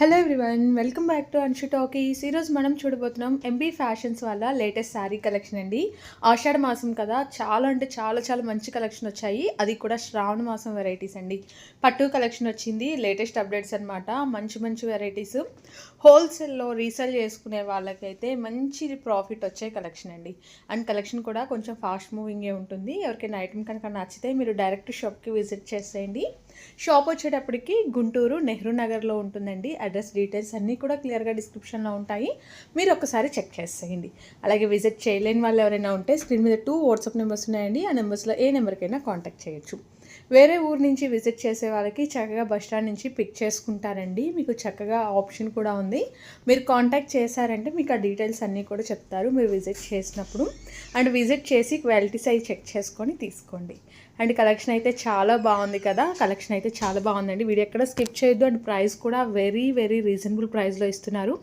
Hello everyone welcome back to Anshu talkies ఈరోజు మనం చూడబోతున్నాం ఎంబీ ఫ్యాషన్స్ వల్ల లేటెస్ట్ శారీ కలెక్షన్ అండి. ఆషాఢ మాసం కదా చాలా అంటే చాలా చాలా మంచి కలెక్షన్ వచ్చాయి. అది కూడా శ్రావణ మాసం వెరైటీస్ అండి. పట్టు కలెక్షన్ వచ్చింది లేటెస్ట్ అప్డేట్స్ అనమాట మంచి మంచి వెరైటీస్ హోల్సేల్లో రీసేల్ చేసుకునే వాళ్ళకైతే మంచి ప్రాఫిట్ వచ్చే కలెక్షన్ అండి. అండ్ కలెక్షన్ కూడా కొంచెం ఫాస్ట్ మూవింగే ఉంటుంది. ఎవరికైనా ఐటమ్ కనుక నచ్చితే మీరు డైరెక్ట్ షాప్కి విజిట్ చేసేయండి. షాప్ వచ్చేటప్పటికి గుంటూరు నెహ్రూ నగర్లో ఉంటుందండి. అడ్రస్ డీటెయిల్స్ అన్నీ కూడా క్లియర్గా డిస్క్రిప్షన్లో ఉంటాయి. మీరు ఒకసారి చెక్ చేసేయండి. అలాగే విజిట్ చేయలేని వాళ్ళు ఎవరైనా ఉంటే స్క్రీన్ మీద టూ వాట్సాప్ నెంబర్స్ ఉన్నాయండి. ఆ నెంబర్స్లో ఏ నెంబర్కైనా కాంటాక్ట్ చేయొచ్చు. వేరే ఊరు నుంచి విజిట్ చేసే వాళ్ళకి చక్కగా బస్ స్టాండ్ నుంచి పిక్ చేసుకుంటారండి. మీకు చక్కగా ఆప్షన్ కూడా ఉంది. మీరు కాంటాక్ట్ చేశారంటే మీకు ఆ డీటెయిల్స్ అన్నీ కూడా చెప్తారు. మీరు విజిట్ చేసినప్పుడు. అండ్ విజిట్ చేసి క్వాలిటీ సైజ్ చెక్ చేసుకొని తీసుకోండి. అండ్ కలెక్షన్ అయితే చాలా బాగుంది కదా. కలెక్షన్ అయితే చాలా బాగుందండి. వీడియో ఎక్కడ స్కిప్ చేయొద్దు. అండ్ ప్రైస్ కూడా వెరీ వెరీ రీజనబుల్ ప్రైస్లో ఇస్తున్నారు.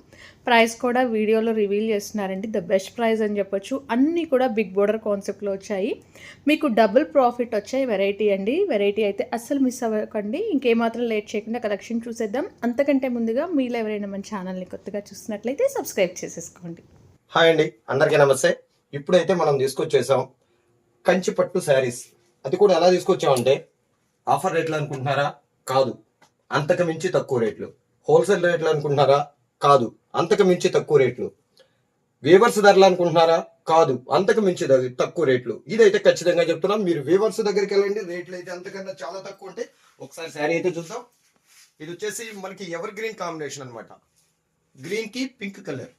ప్రైస్ కూడా వీడియోలో రివీల్ చేస్తున్నారండి. ద బెస్ట్ ప్రైస్ అని చెప్పొచ్చు. అన్నీ కూడా బిగ్ బోర్డర్ కాన్సెప్ట్లో వచ్చాయి. మీకు డబుల్ ప్రాఫిట్ వచ్చాయి వెరైటీ అండి. వెరైటీ అయితే అస్సలు మిస్ అవ్వకండి. ఇంకేమాత్రం లేట్ చేయకుండా కలెక్షన్ చూసేద్దాం. అంతకంటే ముందుగా మీలో ఎవరైనా మన ఛానల్ని కొత్తగా చూస్తున్నట్లయితే సబ్స్క్రైబ్ చేసేసుకోండి. హాయ్ అండి. అందరికీ నమస్తే. ఇప్పుడైతే మనం తీసుకొచ్చేసాం కంచి పట్టు శారీస్. అది కూడా ఎలా తీసుకొచ్చామంటే ఆఫర్ రేట్లు అనుకుంటున్నారా? కాదు. అంతకు మించి తక్కువ రేట్లు. హోల్సేల్ రేట్లు అనుకుంటున్నారా? కాదు. అంతకు మించి తక్కువ రేట్లు. వీవర్స్ ధరలు అనుకుంటున్నారా? కాదు. అంతకు మించి తక్కువ రేట్లు. ఇదైతే ఖచ్చితంగా చెప్తున్నాం. మీరు వీవర్స్ దగ్గరికి వెళ్ళండి. రేట్లు అయితే అంతకన్నా చాలా తక్కువ ఉంటాయి. ఒకసారి శారీ అయితే చూద్దాం. ఇది వచ్చేసి మనకి ఎవర్ గ్రీన్ కాంబినేషన్ అనమాట గ్రీన్కి పింక్ కలర్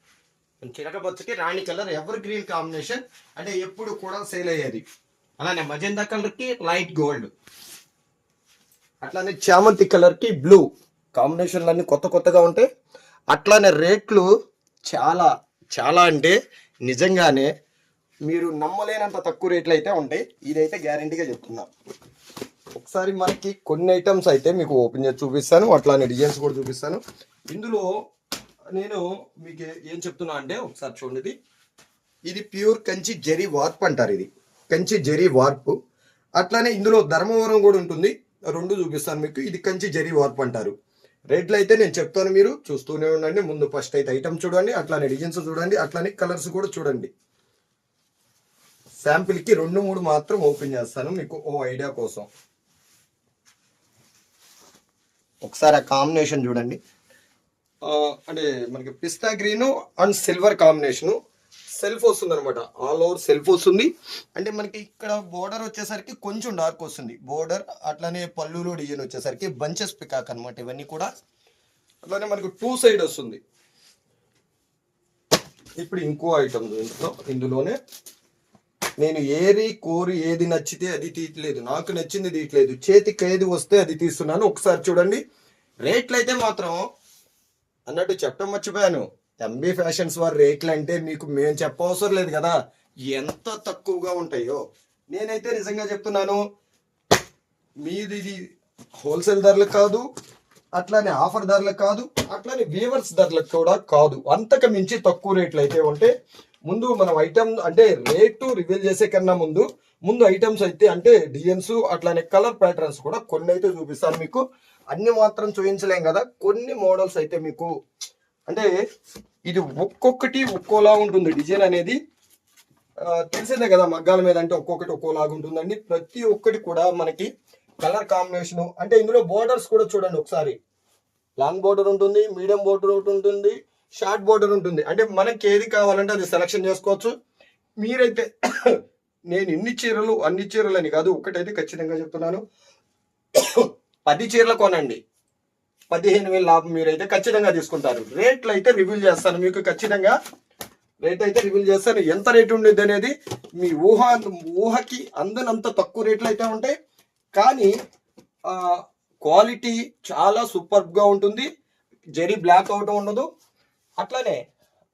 చిరకపచ్చకి రాణి కలర్ ఎవర్ గ్రీన్ కాంబినేషన్ అంటే ఎప్పుడు కూడా సేల్ అయ్యేది. అలానే మజెందా కలర్కి లైట్ గోల్డ్. అట్లానే చామంతి కలర్కి బ్లూ. కాంబినేషన్లు అన్ని కొత్త కొత్తగా ఉంటాయి అట్లానే రేట్లు చాలా చాలా అంటే నిజంగానే మీరు నమ్మలేనంత తక్కువ రేట్లు అయితే ఉంటాయి. ఇదైతే గ్యారంటీగా చెప్తున్నా. ఒకసారి మనకి కొన్ని ఐటమ్స్ అయితే మీకు ఓపెన్ చేసి చూపిస్తాను. అట్లానే డిజైన్స్ కూడా చూపిస్తాను. ఇందులో నేను మీకు ఏం చెప్తున్నా అంటే ఒకసారి చూడండి ఇది. ఇది ప్యూర్ కంచి జెరీ వార్ప్ అంటారు ఇది. కంచి జరీ వార్ప్. అట్లానే ఇందులో ధర్మవరం కూడా ఉంటుంది. రెండు చూపిస్తాను మీకు. ఇది కంచి జెరీ వార్ప్ అంటారు. రేట్లు అయితే నేను చెప్తాను మీరు. చూస్తూనే ఉండండి. ముందు ఫస్ట్ అయితే ఐటమ్ చూడండి. అట్లానే డిజైన్స్ చూడండి. అట్లానే కలర్స్ కూడా చూడండి. శాంపిల్కి రెండు మూడు మాత్రం ఓపెన్ చేస్తాను. మీకు ఓ ఐడియా కోసం. ఒకసారి ఆ కాంబినేషన్ చూడండి. అంటే మనకి pista green and silver combination self వస్తుంది అనమాట ఆల్ ఓవర్ సెల్ఫ్ వస్తుంది. అంటే మనకి ఇక్కడ బోర్డర్ వచ్చేసరికి కొంచెం డార్క్ వస్తుంది. బోర్డర్ అట్లానే పళ్ళులో డిజైన్ వచ్చేసరికి బంచెస్ పికాక్ అనమాట ఇవన్నీ కూడా అట్లానే మనకు టూ సైడ్ వస్తుంది. ఇప్పుడు ఇంకో ఐటమ్ ఇందులో ఇందులోనే నేను ఏరి కోరి ఏది నచ్చితే అది తీయట్లేదు. నాకు నచ్చింది తీయట్లేదు. చేతికి ఏది వస్తే అది తీస్తున్నాను. ఒకసారి చూడండి. రేట్లు అయితే మాత్రం అన్నట్టు చెప్పడం మర్చిపోయాను. ఎంబీ ఫ్యాషన్స్ వారి రేట్లు అంటే మీకు మేము చెప్పవసరం లేదు కదా. ఎంత తక్కువగా ఉంటాయో. నేనైతే నిజంగా చెప్తున్నాను మీది ఇది హోల్సేల్ ధరలకు కాదు అట్లానే ఆఫర్ ధరలకు కాదు అట్లానే వీవర్స్ ధరలకు కూడా కాదు. అంతకు మించి తక్కువ రేట్లు అయితే ఉంటే ముందు మనం ఐటమ్ అంటే రేటు రివీల్ చేసే కన్నా ముందు ముందు ఐటమ్స్ అయితే అంటే డిజైన్స్ అట్లానే కలర్ ప్యాటర్న్స్ కూడా కొన్ని అయితే చూపిస్తాను మీకు. అన్ని మాత్రం చూపించలేం కదా. కొన్ని మోడల్స్ అయితే మీకు అంటే ఇది ఒక్కొక్కటి ఒక్కోలా ఉంటుంది. డిజైన్ అనేది తెలిసిందే కదా మగ్గాల మీద అంటే ఒక్కొక్కటి ఒక్కోలాగా ఉంటుందండి. ప్రతి ఒక్కటి కూడా మనకి కలర్ కాంబినేషన్ అంటే ఇందులో బోర్డర్స్ కూడా చూడండి ఒకసారి. లాంగ్ బోర్డర్ ఉంటుంది మీడియం బోర్డర్ ఒకటి ఉంటుంది షార్ట్ బోర్డర్ ఉంటుంది. అంటే మనకి ఏది కావాలంటే అది సెలెక్షన్ చేసుకోవచ్చు. మీరైతే నేను ఇన్ని చీరలు అన్ని చీరలని కాదు ఒకటైతే ఖచ్చితంగా చెప్తున్నాను. పది చీరలు కొనండి. పదిహేను వేలు లాభం మీరైతే ఖచ్చితంగా తీసుకుంటారు. రేట్లు అయితే రివీల్ చేస్తాను. మీకు ఖచ్చితంగా రేట్ అయితే రివీల్ చేస్తాను. ఎంత రేట్ ఉండేది అనేది మీ ఊహ ఊహకి అందనంత తక్కువ రేట్లు అయితే ఉంటాయి. కానీ క్వాలిటీ చాలా సూపర్గా ఉంటుంది. జరీ బ్లాక్ అవటం ఉండదు. అట్లానే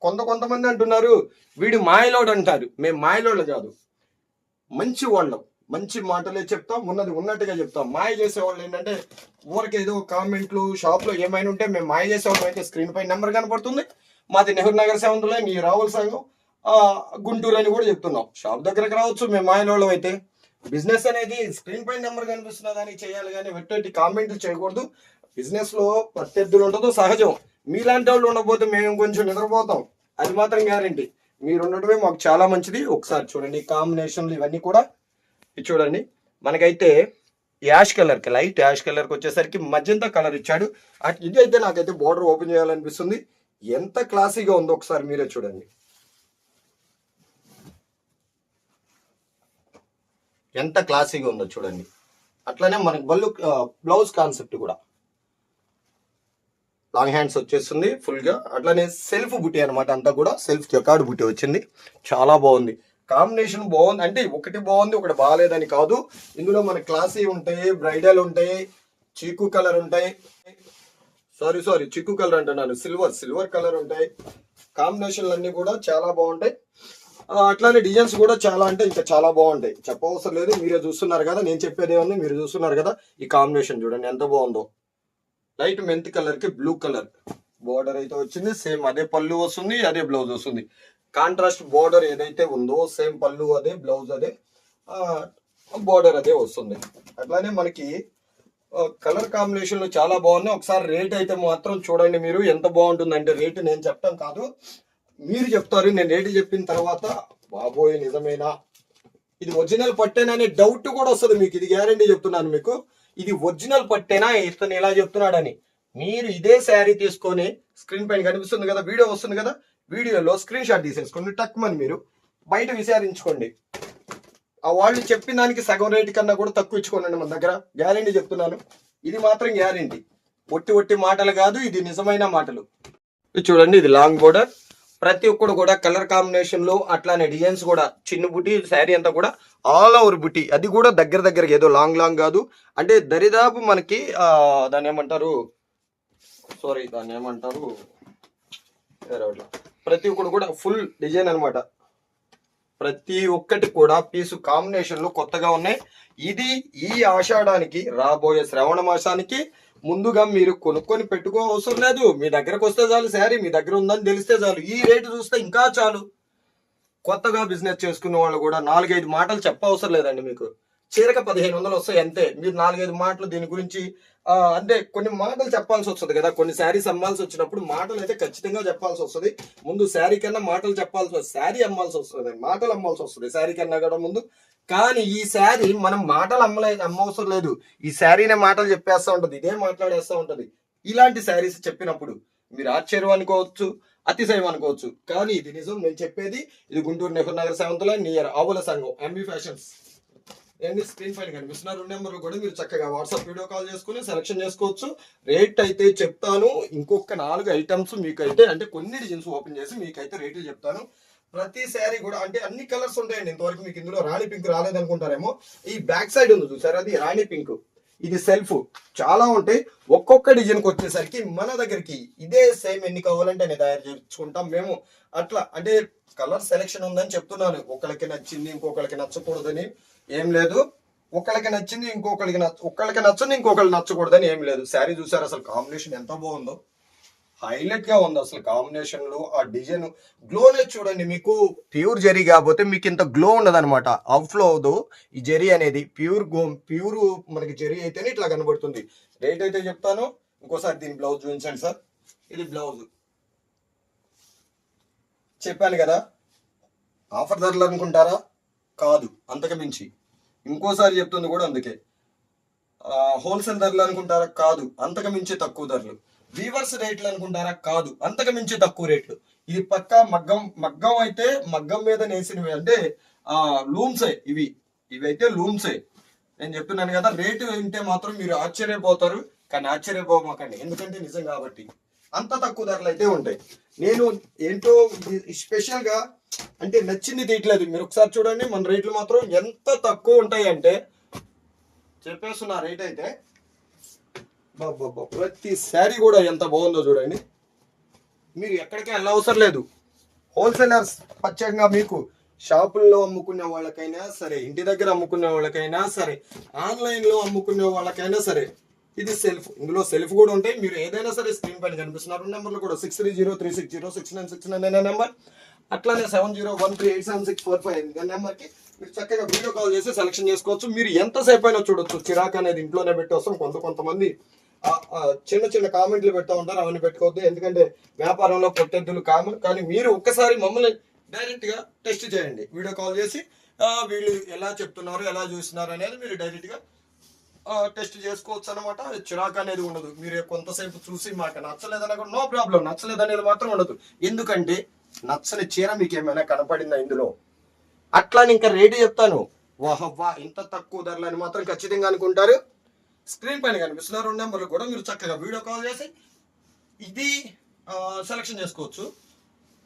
కొంత కొంతమంది అంటున్నారు వీడు మాయలోడు అంటారు. మేము మాయలోళ్ళు కాదు. మంచి వాళ్ళం. మంచి మాటలే చెప్తాం ఉన్నది ఉన్నట్టుగా చెప్తాం. మాయ చేసేవాళ్ళు ఏంటంటే ఊరికి ఏదో కామెంట్లు షాప్లో ఏమైనా ఉంటే మేము మాయ చేసేవాళ్ళం. అయితే స్క్రీన్ పై నెంబర్ కనపడుతుంది. మాది నెహ్రూ నగర్ సేవంతులే మీ రావుల సంఘం. గుంటూరు అని కూడా చెప్తున్నాం. షాప్ దగ్గరకు రావచ్చు మేము మాయలోళ్ళం అయితే. బిజినెస్ అనేది స్క్రీన్ పై నెంబర్ కనిపిస్తున్న దానికి చేయాలి కానీ వెట్టి కామెంట్లు చేయకూడదు. బిజినెస్లో ప్రత్యర్థులు ఉండదు సహజం. మీలాంటి వాళ్ళు ఉండకపోతే మేము కొంచెం నిద్రపోతాం. అది మాత్రం గ్యారంటీ మీరు ఉండటమే మాకు చాలా మంచిది. ఒకసారి చూడండి కాంబినేషన్లు ఇవన్నీ కూడా. ఇది చూడండి. మనకైతే యాష్ కలర్కి లైట్ యాష్ కలర్కి వచ్చేసరికి మజంతా కలర్ ఇచ్చాడు. ఇది అయితే నాకైతే బోర్డర్ ఓపెన్ చేయాలనిపిస్తుంది. ఎంత క్లాసీగా ఉందో ఒకసారి మీరే చూడండి. ఎంత క్లాసీగా ఉందో చూడండి. అట్లనే మనకి బల్లు బ్లౌజ్ కాన్సెప్ట్ కూడా. లాంగ్ హ్యాండ్స్ వచ్చేస్తుంది ఫుల్గా అట్లనే సెల్ఫ్ బుట్టి అనమాట అంతా కూడా. సెల్ఫ్ జకాడు బుట్టి వచ్చింది. చాలా బాగుంది. కాంబినేషన్ బాగుంది. అంటే ఒకటి బాగుంది ఒకటి బాగాలేదని కాదు. ఇందులో మన క్లాసీ ఉంటాయి బ్రైడల్ ఉంటాయి చీకు కలర్ ఉంటాయి. సారీ సారీ చిక్కు కలర్ అంటున్నాను. సిల్వర్ సిల్వర్ కలర్ ఉంటాయి. కాంబినేషన్లు అన్నీ కూడా చాలా బాగుంటాయి. అట్లానే డిజైన్స్ కూడా చాలా అంటే ఇంకా చాలా బాగుంటాయి. చెప్పవసరం లేదు. మీరే చూస్తున్నారు కదా నేను చెప్పేది ఏమన్నా మీరు చూస్తున్నారు కదా ఈ కాంబినేషన్ చూడండి ఎంత బాగుందో. లైట్ మెంత్ కలర్కి బ్లూ కలర్. బోర్డర్ అయితే వచ్చింది సేమ్ అదే పళ్ళు వస్తుంది అదే బ్లౌజ్ వస్తుంది. కాంట్రాస్ట్ బోర్డర్ ఏదైతే ఉందో సేమ్ పళ్ళు అదే బ్లౌజ్ అదే బోర్డర్ అదే వస్తుంది. అట్లానే మనకి కలర్ కాంబినేషన్లు చాలా బాగున్నాయి. ఒకసారి రేట్ అయితే మాత్రం చూడండి మీరు ఎంత బాగుంటుందంటే రేట్ నేను చెప్తాను కాదు. మీరు చెప్తారు నేను రేటు చెప్పిన తర్వాత బాబోయ్ నిజమేనా? ఇది ఒరిజినల్ పట్టేనా అనే డౌట్ కూడా వస్తుంది మీకు. ఇది గ్యారంటీ చెప్తున్నాను మీకు. ఇది ఒరిజినల్ పట్టేనా? ఇతను ఇలా చెప్తున్నాడని. మీరు ఇదే శారీ తీసుకొని స్క్రీన్ పైన కనిపిస్తుంది కదా వీడియో వస్తుంది కదా వీడియోలో స్క్రీన్ షాట్ తీసేసుకోండి టక్మని మీరు బయట విచారించుకోండి. ఆ వాళ్ళు చెప్పిన దానికి సగం రేటు కన్నా కూడా తక్కువ ఇచ్చుకోనండి మన దగ్గర. గ్యారంటీ చెప్తున్నాను. ఇది మాత్రం గ్యారంటీ ఒట్టి ఒట్టి మాటలు కాదు ఇది నిజమైన మాటలు. ఇది చూడండి ఇది లాంగ్ బోర్డర్ ప్రతి ఒక్కడు కూడా కలర్ కాంబినేషన్లో అట్లానే డిజైన్స్ కూడా చిన్న బుట్టి శారీ అంతా కూడా ఆల్ ఓవర్ బుట్టి అది కూడా దగ్గర దగ్గరకి ఏదో లాంగ్ లాంగ్ కాదు. అంటే దరిదాపు మనకి దాన్ని ఏమంటారు? సారీ దాన్ని ఏమంటారు? వేరే ప్రతి ఒక్కటి కూడా ఫుల్ డిజైన్ అన్నమాట. ప్రతి ఒక్కటి కూడా పీసు కాంబినేషన్లు కొత్తగా ఉన్నాయి. ఇది ఈ ఆషాఢానికి రాబోయే శ్రవణ మాసానికి ముందుగా మీరు కొనుక్కొని పెట్టుకో అవసరం లేదు. మీ దగ్గరకు వస్తే చాలు శారీ మీ దగ్గర ఉందని తెలిస్తే చాలు. ఈ రేటు చూస్తే ఇంకా చాలు. కొత్తగా బిజినెస్ చేసుకున్న వాళ్ళు కూడా నాలుగైదు మాటలు చెప్పవసరం లేదండి మీకు. చీరక పదిహేను వందలు వస్తాయి అంతే. మీరు నాలుగైదు మాటలు దీని గురించి ఆ, అంటే కొన్ని మాటలు చెప్పాల్సి వస్తుంది కదా. కొన్ని శారీస్ అమ్మాల్సి వచ్చినప్పుడు మాటలు అయితే ఖచ్చితంగా చెప్పాల్సి వస్తుంది. ముందు శారీ కన్నా మాటలు చెప్పాల్సి వస్తుంది. శారీ అమ్మాల్సి వస్తుంది. మాటలు అమ్మాల్సి వస్తుంది. శారీ కన్నా కూడా ముందు. కానీ ఈ శారీ మనం మాటలు అమ్మలే అమ్మవసరం లేదు. ఈ శారీనే మాటలు చెప్పేస్తా ఉంటది. ఇదే మాట్లాడేస్తా ఉంటది. ఇలాంటి శారీస్ చెప్పినప్పుడు మీరు ఆశ్చర్యం అనుకోవచ్చు అతిశయం అనుకోవచ్చు. కానీ ఇది నిజం. నేను చెప్పేది ఇది Guntur Nehru Nagar seventh line near ఆవుల సంఘం ఎంబీ ఫ్యాషన్స్ ఏంటి స్క్రీన్ పైన కనిపిస్తున్న రెండు నెంబర్లు కూడా మీరు చక్కగా వాట్సాప్ వీడియో కాల్ చేసుకుని సెలెక్షన్ చేసుకోవచ్చు. రేట్ అయితే చెప్తాను. ఇంకొక నాలుగు ఐటమ్స్ మీకైతే అంటే కొన్ని డిజైన్స్ ఓపెన్ చేసి మీకైతే రేట్లు చెప్తాను. ప్రతి శారీ కూడా అంటే అన్ని కలర్స్ ఉంటాయండి ఇంతవరకు మీకు ఇందులో. రాణి పింక్ రాలేదనుకుంటారేమో. ఈ బ్యాక్ సైడ్ ఉంది చూసారు? అది రాణి పింక్ ఇది సెల్ఫ్ చాలా ఉంటాయి. ఒక్కొక్క డిజైన్కి వచ్చేసరికి మన దగ్గరికి ఇదే సేమ్ ఎన్ని కావాలంటే నేను తయారు చేసుకుంటాం మేము. అట్లా అంటే కలర్ సెలెక్షన్ ఉందని చెప్తున్నాను. ఒకళ్ళకి నచ్చింది ఇంకొకళ్ళకి నచ్చకూడదని. ఏం లేదు. ఒకళ్ళకి నచ్చింది ఇంకొకళ్ళకి నచ్చ ఒకళ్ళకి నచ్చింది ఇంకొకళ్ళు నచ్చకూడదని ఏం లేదు. శారీ చూసారు? అసలు కాంబినేషన్ ఎంత బాగుందో. హైలైట్గా ఉంది అసలు కాంబినేషన్లో ఆ డిజైన్ గ్లోనే చూడండి మీకు ప్యూర్ జరీ కాకపోతే మీకు ఇంత గ్లో ఉండదు అనమాట అవుట్ఫ్లో అవదు ఈ జరీ అనేది ప్యూర్ గో ప్యూర్ మనకి జరీ అయితేనే ఇట్లా కనబడుతుంది. రేట్ అయితే చెప్తాను. ఇంకోసారి దీని బ్లౌజ్ చూపించండి సార్. ఇది బ్లౌజ్ చెప్పాను కదా. ఆఫర్ ధరలు అనుకుంటారా? కాదు. అంతకు మించి. ఇంకోసారి చెప్తుంది కూడా అందుకే. హోల్సేల్ ధరలు అనుకుంటారా? కాదు. అంతకమించి తక్కువ ధరలు. వీవర్స్ రేట్లు అనుకుంటారా? కాదు. అంతకు మించి తక్కువ రేట్లు. ఇది పక్క మగ్గం మగ్గం అయితే మగ్గం మీద నేసినవి అంటే ఆ లూమ్సే ఇవి. ఇవి అయితే లూమ్సే నేను చెప్తున్నాను కదా రేటు వింటే మాత్రం మీరు ఆశ్చర్యపోతారు. కానీ ఆశ్చర్యపోమాకండి. ఎందుకంటే నిజం కాబట్టి. అంత తక్కువ ధరలు అయితే ఉంటాయి. నేను ఏంటో స్పెషల్గా అంటే నచ్చింది తీయట్లేదు. మీరు ఒకసారి చూడండి మన రేట్లు మాత్రం ఎంత తక్కువ ఉంటాయి అంటే చెప్పేస్తున్నా రేట్ అయితే. బాబ్బా ప్రతి శారీ కూడా ఎంత బాగుందో చూడండి. మీరు ఎక్కడికి వెళ్ళవసరం లేదు. హోల్సేలర్స్ ప్రత్యేకంగా మీకు షాపుల్లో అమ్ముకునే వాళ్ళకైనా సరే ఇంటి దగ్గర అమ్ముకునే వాళ్ళకైనా సరే ఆన్లైన్లో అమ్ముకునే వాళ్ళకైనా సరే ఇది సెల్ఫ్ ఇందులో సెల్ఫ్ కూడా ఉంటాయి. మీరు ఏదైనా సరే స్క్రీన్ పైన కనిపిస్తున్నారు నెంబర్లు కూడా six three zero three six zero six nine six nine అనే నెంబర్. అట్లానే seven zero one three eight seven six four five నెంబర్కి మీరు చక్కగా వీడియో కాల్ చేసి సెలెక్షన్ చేసుకోవచ్చు. మీరు ఎంతసేపు అయినా చూడొచ్చు. చిరాక్ అనేది ఇంట్లోనే పెట్టి వస్తాం. కొంత కొంతమంది చిన్న చిన్న కామెంట్లు పెడతా ఉంటారు. అవన్నీ పెట్టుకోవద్దు. ఎందుకంటే వ్యాపారంలో పొట్టెద్దులు కామన్. కానీ మీరు ఒక్కసారి మమ్మల్ని డైరెక్ట్గా టెస్ట్ చేయండి. వీడియో కాల్ చేసి వీళ్ళు ఎలా చెప్తున్నారు ఎలా చూస్తున్నారు అనేది మీరు డైరెక్ట్గా టెస్ట్ చేసుకోవచ్చు అనమాట చిరాకు అనేది ఉండదు. మీరు కొంతసేపు చూసి మాకు నచ్చలేదని కూడా నో ప్రాబ్లం నచ్చలేదు అనేది మాత్రం ఉండదు. ఎందుకంటే నచ్చని చీర మీకు ఏమైనా కనపడిందా ఇందులో? అట్లా ఇంకా రేటు చెప్తాను. వాహ్ వా ఇంత తక్కువ ధరలు అని మాత్రం ఖచ్చితంగా అనుకుంటారు. స్క్రీన్ పైన కనిపిస్తున్న రెండు నెంబర్లు కూడా మీరు చక్కగా వీడియో కాల్ చేసి ఇది సెలక్షన్ చేసుకోవచ్చు.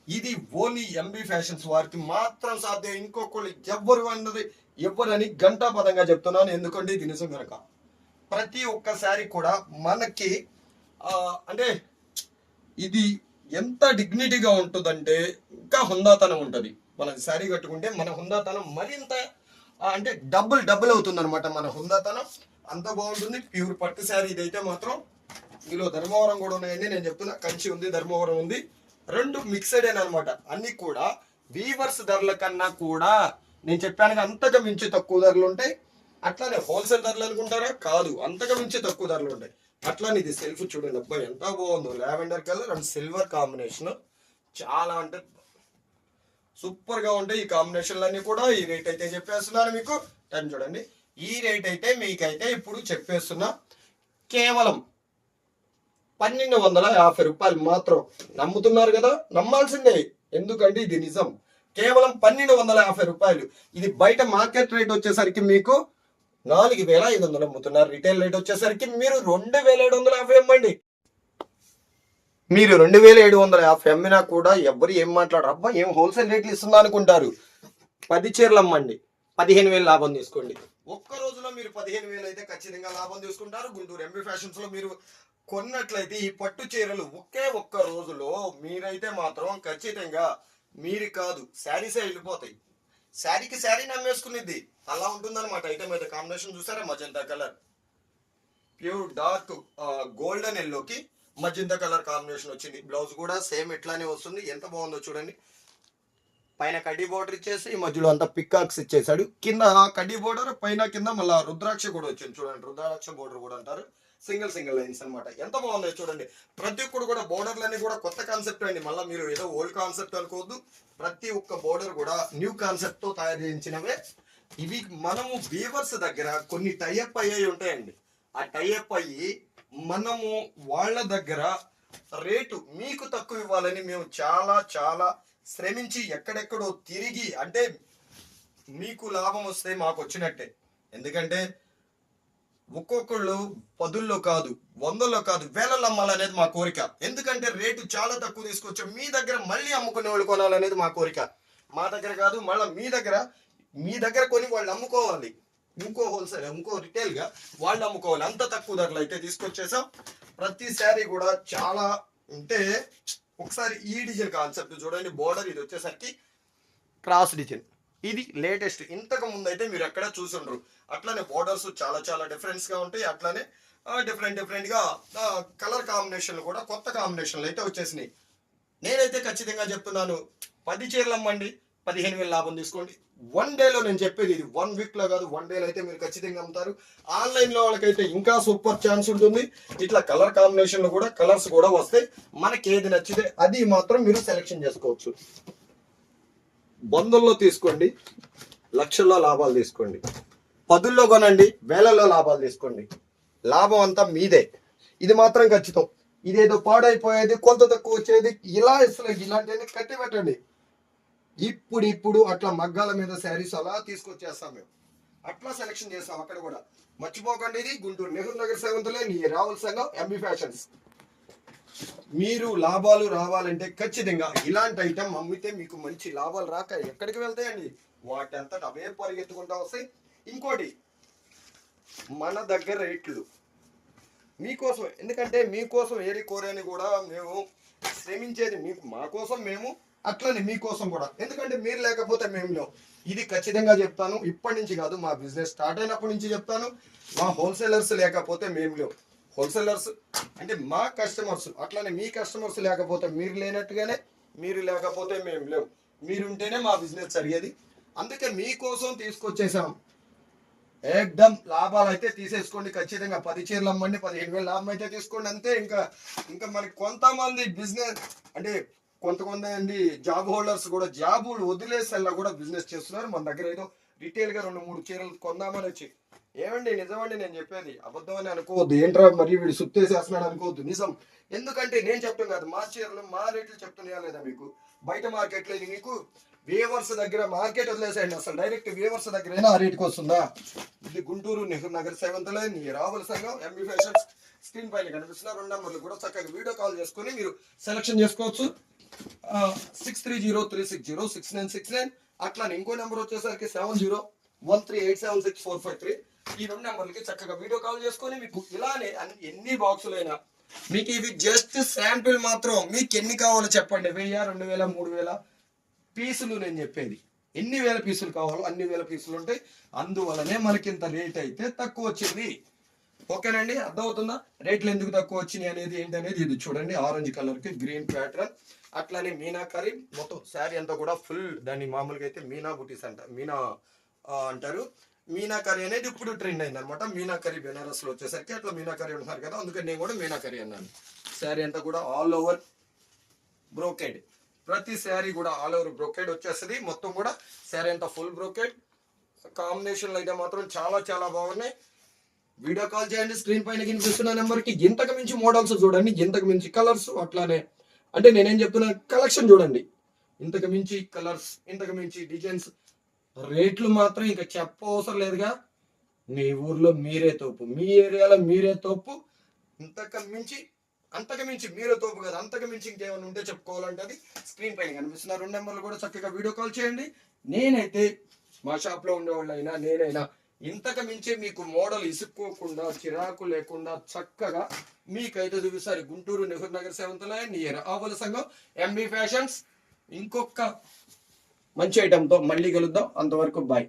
ఇది ఓన్లీ ఎంబీ ఫ్యాషన్స్ వారికి మాత్రం సాధ్యం. ఇంకొకళ్ళు ఎవ్వరు అన్నది ఎవ్వరని గంటాపదంగా చెప్తున్నాను. ఎందుకంటే ఇది నిజం కనుక ప్రతి ఒక్కసారి కూడా మనకి అంటే ఇది ఎంత డిగ్నిటీగా ఉంటుందంటే ఇంకా హుందాతనం ఉంటుంది. మన శారీ కట్టుకుంటే మన హుందాతనం మరింత అంటే డబుల్ డబుల్ అవుతుంది అనమాట మన హుందాతనం. అంత బాగుంటుంది. ప్యూర్ పట్టు శారీ ఇదైతే మాత్రం. ఇందులో ధర్మవరం కూడా ఉన్నాయండి నేను చెప్తున్నా. కంచి ఉంది ధర్మవరం ఉంది. రెండు మిక్సెడ్ అనమాట అన్ని కూడా వీవర్స్ ధరల కన్నా కూడా నేను చెప్పాను అంతగా మించి తక్కువ ధరలు ఉంటాయి. అట్లానే హోల్సేల్ ధరలు అనుకుంటారా? కాదు. అంతగా మించి తక్కువ ధరలు ఉంటాయి. అట్లానే ఇది సెల్ఫ్ చూడండి. అబ్బాయి ఎంత బాగుందో. Lavender colour and silver combination చాలా అంటే సూపర్గా ఉంటాయి ఈ కాంబినేషన్లన్నీ కూడా. ఈ రేట్ అయితే చెప్పేస్తున్నాను మీకు. టైం చూడండి. ఈ రేట్ అయితే మీకైతే ఇప్పుడు చెప్పేస్తున్నా. కేవలం పన్నెండు వందల యాభై రూపాయలు మాత్రం నమ్ముతున్నారు కదా? నమ్మాల్సిందే. ఎందుకంటే ఇది నిజం. కేవలం పన్నెండు వందల యాభై రూపాయలు. ఇది బయట మార్కెట్ రేట్ వచ్చేసరికి మీకు నాలుగు వేల ఐదు వందలు అమ్ముతున్నారు. రిటైల్ రేట్ వచ్చేసరికి మీరు రెండు వేల ఏడు వందల యాభై అమ్మండి. మీరు రెండు వేల ఏడు వందల యాభై అమ్మినా కూడా ఎవరు ఏం మాట్లాడరు. అబ్బా ఏం హోల్సేల్ రేట్లు ఇస్తుందా అనుకుంటారు. పది చీరలు అమ్మండి. పదిహేను వేలు లాభం తీసుకోండి. ఒక్క రోజులో మీరు పదిహేను వేలు అయితే ఖచ్చితంగా లాభం తీసుకుంటారు. గుంటూరు ఎంబీ ఫ్యాషన్స్లో మీరు కొన్నట్లయితే ఈ పట్టు చీరలు ఒకే ఒక్క రోజులో మీరైతే మాత్రం ఖచ్చితంగా మీరు కాదు శారీసే వెళ్ళిపోతాయి. శారీకి శారీ నమ్మేసుకునేది అలా ఉంటుందన్నమాట. ఐటమ్ అయితే కాంబినేషన్ చూసారా? Magenta colour pure dark golden ఎల్లోకి మజంతా కలర్ కాంబినేషన్ వచ్చింది. బ్లౌజ్ కూడా సేమ్ ఇట్లానే వస్తుంది. ఎంత బాగుందో చూడండి. పైన కడ్డీ బోర్డర్ ఇచ్చేసి ఈ మధ్యలో అంతా పికాక్స్ ఇచ్చేసాడు కింద కడ్డీ బోర్డర్ పైన కింద మళ్ళీ రుద్రాక్ష కూడా వచ్చింది. చూడండి రుద్రాక్ష బోర్డర్ కూడా అంటారు. సింగిల్ సింగిల్ లైన్స్ అనమాట ఎంత బాగుందో చూడండి. ప్రతి ఒక్కడు కూడా బోర్డర్లన్నీ కూడా కొత్త కాన్సెప్ట్ అండి. మళ్ళీ మీరు ఏదో ఓల్డ్ కాన్సెప్ట్ అనుకోవద్దు. ప్రతి ఒక్క బోర్డర్ కూడా న్యూ కాన్సెప్ట్తో తయారు చేయించినవే. ఇవి మనము వీవర్స్ దగ్గర కొన్ని టైఅప్ అయ్యాయి ఉంటాయండి. ఆ టైఅప్ అయ్యి మనము వాళ్ళ దగ్గర రేటు మీకు తక్కువ ఇవ్వాలని మేము చాలా చాలా శ్రమించి ఎక్కడెక్కడో తిరిగి అంటే మీకు లాభం వస్తే మాకు వచ్చినట్టే. ఎందుకంటే ఒక్కొక్కళ్ళు పదుల్లో కాదు వందల్లో కాదు వేలల్లో అమ్మాలనేది మా కోరిక. ఎందుకంటే రేటు చాలా తక్కువ తీసుకొచ్చాం మీ దగ్గర మళ్ళీ అమ్ముకునే వాళ్ళు కొనాలనేది మా కోరిక. మా దగ్గర కాదు మళ్ళీ మీ దగ్గర మీ దగ్గర కొని వాళ్ళు అమ్ముకోవాలి. ఇంకో హోల్సేల్ ఇంకో రిటైల్గా వాళ్ళు అమ్ముకోవాలి. అంత తక్కువ ధరలు అయితే తీసుకొచ్చేసాం. ప్రతి శారీ కూడా చాలా అంటే ఒకసారి ఈ డిజైన్ కాన్సెప్ట్ చూడండి బోర్డర్ ఇది వచ్చేసరికి క్రాస్ డిజైన్. ఇది లేటెస్ట్ ఇంతకు ముందు అయితే మీరు ఎక్కడ చూసుండ్రు. అట్లానే బోర్డర్స్ చాలా చాలా డిఫరెన్స్గా ఉంటాయి. అట్లానే డిఫరెంట్ డిఫరెంట్గా కలర్ కాంబినేషన్లు కూడా కొత్త కాంబినేషన్లు అయితే వచ్చేసినాయి. నేనైతే ఖచ్చితంగా చెప్తున్నాను పది చీరలు అమ్మండి పదిహేను వేలు లాభం తీసుకోండి. వన్ డేలో నేను చెప్పేది ఇది. వన్ వీక్లో కాదు వన్ డేలో అయితే మీరు ఖచ్చితంగా అమ్ముతారు. ఆన్లైన్లో వాళ్ళకైతే ఇంకా సూపర్ ఛాన్స్ ఉంటుంది. ఇట్లా కలర్ కాంబినేషన్లు కూడా కలర్స్ కూడా వస్తాయి. మనకి ఏది నచ్చితే అది మాత్రం మీరు సెలెక్షన్ చేసుకోవచ్చు. వందల్లో తీసుకోండి లక్షల్లో లాభాలు తీసుకోండి. పదుల్లో కొనండి వేలలో లాభాలు తీసుకోండి. లాభం అంతా మీదే. ఇది మాత్రం ఖచ్చితం. ఇదేదో పాడైపోయేది కొంత తక్కువ వచ్చేది ఇలా అసలు ఇలాంటివన్నీ కట్టి పెట్టండి. ఇప్పుడు ఇప్పుడు అట్లా మగ్గాల మీద శారీస్ అలా తీసుకొచ్చేస్తాం మేము. అట్లా సెలెక్షన్ చేస్తాం అక్కడ కూడా. మర్చిపోకండి ఇది గుంటూరు నెహ్రూ నగర్ సెవెంత్లో నీ రావుల సంఘం ఎంబీ ఫ్యాషన్స్ మీరు లాభాలు రావాలంటే ఖచ్చితంగా ఇలాంటి ఐటమ్ అమ్మితే మీకు మంచి లాభాలు రాక ఎక్కడికి వెళ్తాయండి? వాటి అవే పరిగెత్తుకుంటా వస్తాయి. ఇంకోటి మన దగ్గర రేట్లు. మీకోసం ఎందుకంటే మీకోసం ఏరి కోరని కూడా మేము శ్రమించేది మీకు మా కోసం మేము అట్లనే మీకోసం కూడా. ఎందుకంటే మీరు లేకపోతే మేము లేవు. ఇది ఖచ్చితంగా చెప్తాను. ఇప్పటి నుంచి కాదు మా బిజినెస్ స్టార్ట్ అయినప్పటి నుంచి చెప్తాను. మా హోల్సేలర్స్ లేకపోతే మేము లేవు. హోల్సేలర్స్ అంటే మా కస్టమర్స్ అట్లనే మీ కస్టమర్స్ లేకపోతే మీరు లేనట్టుగానే మీరు లేకపోతే మేము లేవు. మీరుంటేనే మా బిజినెస్ జరిగేది. అందుకే మీకోసం తీసుకొచ్చేసాం. ఏకదమ్ లాభాలు అయితే తీసేసుకోండి ఖచ్చితంగా పది చీరలు అమ్మండి పదిహేను వేలు లాభం అయితే తీసుకోండి అంతే. ఇంకా ఇంకా మనకి కొంతమంది బిజినెస్ అంటే కొంతమంది జాబ్ హోల్డర్స్ కూడా జాబులు వదిలేసేలా కూడా బిజినెస్ చేస్తున్నారు. మన దగ్గర ఏదో డీటెయిల్గా రెండు మూడు చీరలు కొందామని వచ్చి ఏమండి నిజమండి నేను చెప్పేది అబద్ధం అని అనుకోవద్దు ఏంట్రా మరి వీడు సుత్తేసేస్తున్నాడు అనుకోవద్దు నిజం. ఎందుకంటే నేను చెప్తాను కాదు మా చీరలు మా రేట్లు చెప్తున్నాయా లేదా మీకు? బయట మార్కెట్లో ఇది మీకు వేవర్స్ దగ్గర మార్కెట్ వదిలేసేయండి అసలు డైరెక్ట్ వేవర్స్ దగ్గర ఆ రేటుకి వస్తుందా? ఇది గుంటూరు నెహ్రూ నగర్ సెవెంత్ లైన్ రావుల సంఘం ఎంబీ ఫ్యాషన్స్ స్క్రీన్ పైన కనిపిస్తున్న రెండు నెంబర్లు కూడా చక్కగా వీడియో కాల్ చేసుకుని మీరు సెలెక్షన్ చేసుకోవచ్చు. Six three zero three six zero six nine six nine అట్లా ఇంకో నెంబర్ వచ్చేసరికి seven zero one three eight seven six four five three ఈ రెండు నెంబర్లకి చక్కగా వీడియో కాల్ చేసుకొని మీకు ఇలానే ఎన్ని బాక్సులైనా మీకు ఇవి జస్ట్ శాంపిల్ మాత్రం మీకు ఎన్ని కావాలో చెప్పండి. వెయ్యి రెండు వేల మూడు వేల? పీసులు నేను చెప్పేది. ఎన్ని వేల పీసులు కావాలో అన్ని వేల పీసులు ఉంటాయి. అందువలనే మనకి ఇంత రేట్ అయితే తక్కువ వచ్చింది. ఓకేనండి? అర్థమవుతుందా? రేట్లు ఎందుకు తక్కువ వచ్చినాయి అనేది ఏంటి అనేది ఇది చూడండి. ఆరెంజ్ కలర్కి గ్రీన్ ప్యాటర్న్ అట్లానే మీనాకరి మొత్తం శారీ అంతా కూడా ఫుల్ దాన్ని మామూలుగా అయితే మీనా బుటీస్ అంట మీనా అంటారు. మీనాకరి అనేది ఇప్పుడు ట్రెండ్ అయింది అనమాట మీనాకరి బెనారస్లో వచ్చేసరికి అట్లా మీనాకరి ఉంటున్నారు కదా అందుకని నేను కూడా మీనాకరి అన్నాను. శారీ అంతా కూడా ఆల్ ఓవర్ బ్రోకెడ్ ప్రతి శారీ కూడా ఆల్ ఓవర్ బ్రోకెడ్ వచ్చేస్తుంది. మొత్తం కూడా శారీ అంతా ఫుల్ బ్రోకెడ్ కాంబినేషన్లు అయితే మాత్రం చాలా చాలా బాగున్నాయి. వీడియో కాల్ చేయండి స్క్రీన్ పైన కనిపిస్తున్న నెంబర్కి ఇంతకు మించి మోడల్స్ చూడండి ఇంతకు మించి కలర్స్ అట్లానే అంటే నేనేం చెప్తున్నా కలెక్షన్ చూడండి. ఇంతకు మించి కలర్స్ ఇంతకు మించి డిజైన్స్ రేట్లు మాత్రం ఇంకా చెప్పవసరం లేదుగా. మీ ఊర్లో మీరే తోపు మీ ఏరియాలో మీరే తోపు. ఇంతకు మించి అంతకు మించి మీరే తోపు కదా అంతకు మించి ఇంకేమైనా ఉంటే చెప్పుకోవాలంటే అది స్క్రీన్ పైన కనిపిస్తున్న రెండు నెంబర్లు కూడా చక్కగా వీడియో కాల్ చేయండి. నేనైతే మా షాప్లో ఉండేవాళ్ళైనా నేనైనా ఇంతకు మించి మీకు మోడల్ ఇసుక్కోకుండా చిరాకు లేకుండా చక్కగా మీకైతే చూపిస్తారు. Guntur Nehru Nagar seventh line near ఆవుల సంఘం ఎంబీ ఫ్యాషన్స్ ఇంకొక మంచి ఐటెంతో మళ్ళీ కలుద్దాం. అంతవరకు బాయ్